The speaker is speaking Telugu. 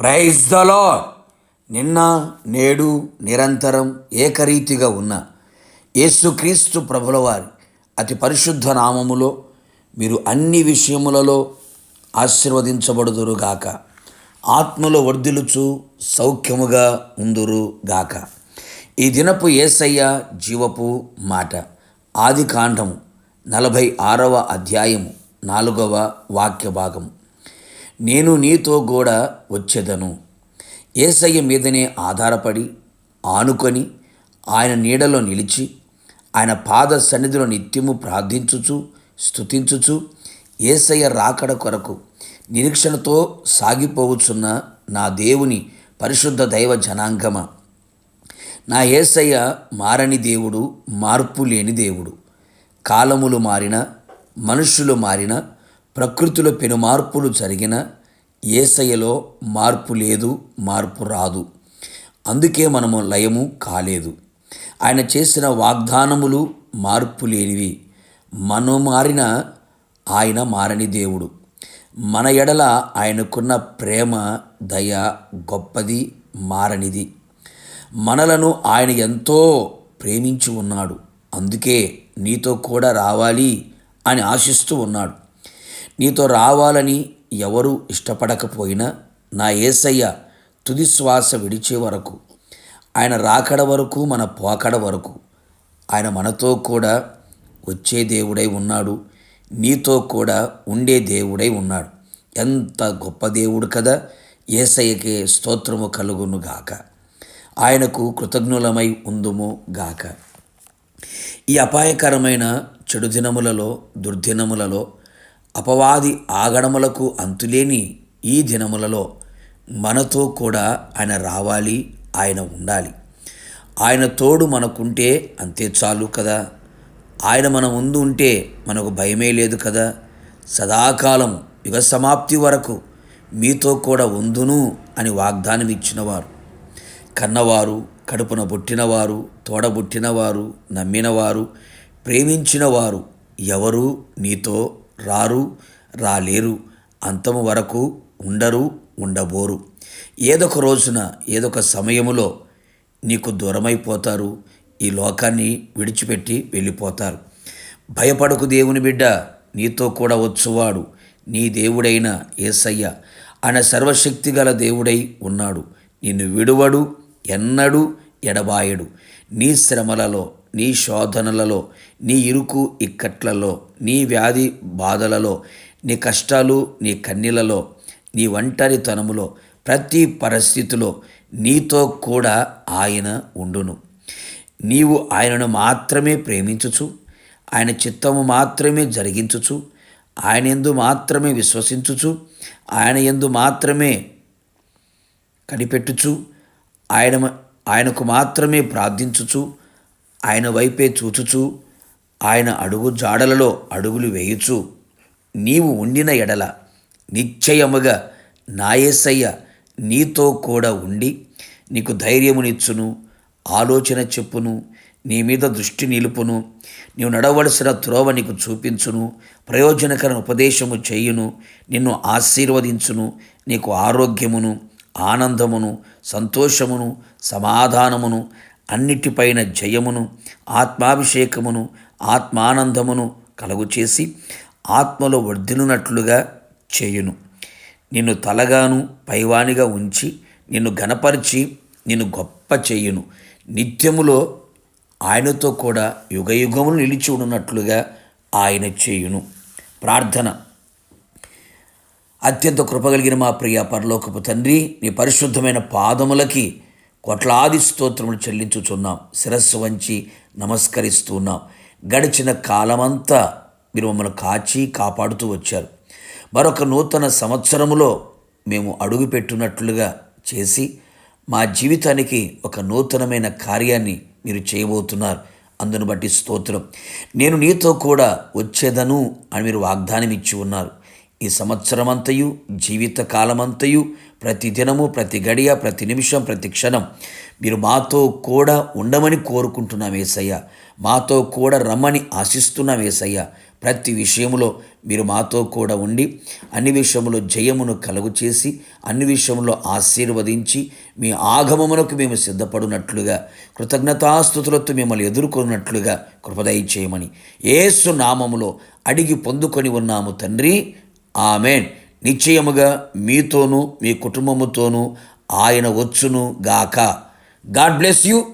ప్రైజ్ దలో నిన్న నేడు నిరంతరం ఏకరీతిగా ఉన్న యేసుక్రీస్తు ప్రభుల వారి అతి పరిశుద్ధ నామములో మీరు అన్ని విషయములలో ఆశీర్వదించబడుదురుగాక. ఆత్మలో వర్ధిలుచు సౌఖ్యముగా ఉందురుగాక. ఈ దినపు ఏసయ్య జీవపు మాట. ఆది కాండము నలభై ఆరవ అధ్యాయము నాలుగవ వాక్య భాగము నేను నీతో కూడా వచ్చేదను. ఏసయ్య మీదనే ఆధారపడి ఆనుకొని ఆయన నీడలో నిలిచి ఆయన పాద సన్నిధిలో నిత్యము ప్రార్థించుచు స్తుతించుచు ఏసయ్య రాకడ కొరకు నిరీక్షణతో సాగిపోవచ్చున్న నా దేవుని పరిశుద్ధ దైవ జనాంగమ. నా ఏసయ్య మారని దేవుడు మార్పు లేని దేవుడు. కాలములు మారిన మనుషులు మారిన ప్రకృతిలో పెను మార్పులు జరిగిన ఏసయలో మార్పు లేదు మార్పు రాదు. అందుకే మనము లయము కాలేదు. ఆయన చేసిన వాగ్దానములు మార్పు లేనివి. మనం మారిన ఆయన మారని దేవుడు. మన ఎడల ఆయనకున్న ప్రేమ దయ గొప్పది మారనిది. మనలను ఆయన ఎంతో ప్రేమించి ఉన్నాడు. అందుకే నీతో కూడా రావాలి అని ఆశిస్తూ ఉన్నాడు. నీతో రావాలని ఎవరు ఇష్టపడకపోయినా నా ఏసయ్య తుది శ్వాస విడిచే వరకు ఆయన రాకడ వరకు మన పోకడ వరకు. ఆయన మనతో కూడా వచ్చే దేవుడై ఉన్నాడు. నీతో కూడా ఉండే దేవుడై ఉన్నాడు. ఎంత గొప్ప దేవుడు కదా! ఏసయ్యకే స్తోత్రము కలుగును గాక. ఆయనకు కృతజ్ఞులమై ఉందుము గాక. ఈ అపాయకరమైన చెడు దినములలో దుర్దినములలో అపవాది ఆగడములకు అంతులేని ఈ దినములలో మనతో కూడా ఆయన రావాలి ఆయన ఉండాలి. ఆయన తోడు మనకుంటే అంతే చాలు కదా. ఆయన మన ముందు ఉంటే మనకు భయమే లేదు కదా. సదాకాలం యుగ సమాప్తి వరకు మీతో కూడా ఉందును అని వాగ్దానం ఇచ్చినవారు కన్నవారు కడుపున పుట్టినవారు తోడబుట్టినవారు నమ్మినవారు ప్రేమించినవారు ఎవరు? నీతో రారు రాలేరు అంతము వరకు ఉండరు ఉండబోరు. ఏదొక రోజున ఏదొక సమయములో నీకు దూరమైపోతారు ఈ లోకాన్ని విడిచిపెట్టి వెళ్ళిపోతారు. భయపడకు దేవుని బిడ్డ నీతో కూడా వచ్చువాడు నీ దేవుడైన ఏసయ్య ఆయన సర్వశక్తి గల దేవుడై ఉన్నాడు. నిన్ను విడువడు ఎన్నడూ ఎడబాయడు. నీ శ్రమలలో నీ శోధనలలో నీ ఇరుకు ఇక్కట్లలో నీ వ్యాధి బాధలలో నీ కష్టాలు నీ కన్నీలలో నీ ఒంటరితనములో ప్రతి పరిస్థితిలో నీతో కూడా ఆయన ఉండును. నీవు ఆయనను మాత్రమే ప్రేమించుచు ఆయన చిత్తము మాత్రమే జరిగించుచు ఆయన ఎందు మాత్రమే విశ్వసించుచు ఆయన ఎందు మాత్రమే కనిపెట్టుచు ఆయన ఆయనకు మాత్రమే ప్రార్థించుచు ఆయన వైపే చూచుచు ఆయన అడుగు జాడలలో అడుగులు వేయుచు నీవు ఉండిన ఎడల నిశ్చయముగా నాయసయ్య నీతో కూడా ఉండి నీకు ధైర్యమునిచ్చును ఆలోచన చెప్పును నీ మీద దృష్టి నిలుపును నీవు నడవలసిన త్రోవ నీకు చూపించును ప్రయోజనకర ఉపదేశము చేయును నిన్ను ఆశీర్వదించును నీకు ఆరోగ్యమును ఆనందమును సంతోషమును సమాధానమును అన్నిటిపైన జయమును ఆత్మాభిషేకమును ఆత్మానందమును కలుగు చేసి ఆత్మలో వర్ధిల్లునట్లుగా చేయును. నిన్ను తలగాను పైవానిగా ఉంచి నిన్ను గనపరిచి నిన్ను గొప్ప చేయును. నిత్యములో ఆయనతో కూడా యుగయుగములు నిలిచి ఉన్నట్లుగా ఆయన చేయును. ప్రార్థన. అత్యంత కృపగలిగిన మా ప్రియ పరలోకపు తండ్రి నీ పరిశుద్ధమైన పాదములకి కొట్లాది స్తోత్రములు చెల్లించుచున్నాం. శిరస్సు వంచి నమస్కరిస్తున్నాం. గడిచిన కాలమంతా మీరు మమ్మల్ని కాచి కాపాడుతూ వచ్చారు. మరొక నూతన సంవత్సరములో మేము అడుగుపెట్టున్నట్లుగా చేసి మా జీవితానికి ఒక నూతనమైన కార్యాన్ని మీరు చేయబోతున్నారు. అందును బట్టి స్తోత్రం. నేను నీతో కూడా వచ్చేదను అని మీరు వాగ్దానం ఇచ్చి ఉన్నారు. ఈ సంవత్సరమంతయు జీవిత కాలమంతయు ప్రతి దినము ప్రతి గడియ ప్రతి నిమిషం ప్రతి క్షణం మీరు మాతో కూడా ఉండమని కోరుకుంటున్నాం ఏసయ్య. మాతో కూడా రమ్మని ఆశిస్తున్నాం ఏసయ్య. ప్రతి విషయంలో మీరు మాతో కూడా ఉండి అన్ని విషయంలో జయమును కలుగు చేసి అన్ని విషయంలో ఆశీర్వదించి మీ ఆగమమునకు మేము సిద్ధపడినట్లుగా కృతజ్ఞతాస్థుతులతో మిమ్మల్ని ఎదుర్కొన్నట్లుగా కృపదయ చేయమని ఏసు నామములో అడిగి పొందుకొని ఉన్నాము తండ్రి. ఆమెన్. నిశ్చయముగా మీతోనూ మీ కుటుంబముతోనూ ఆయన వచ్చును గాక. God bless you.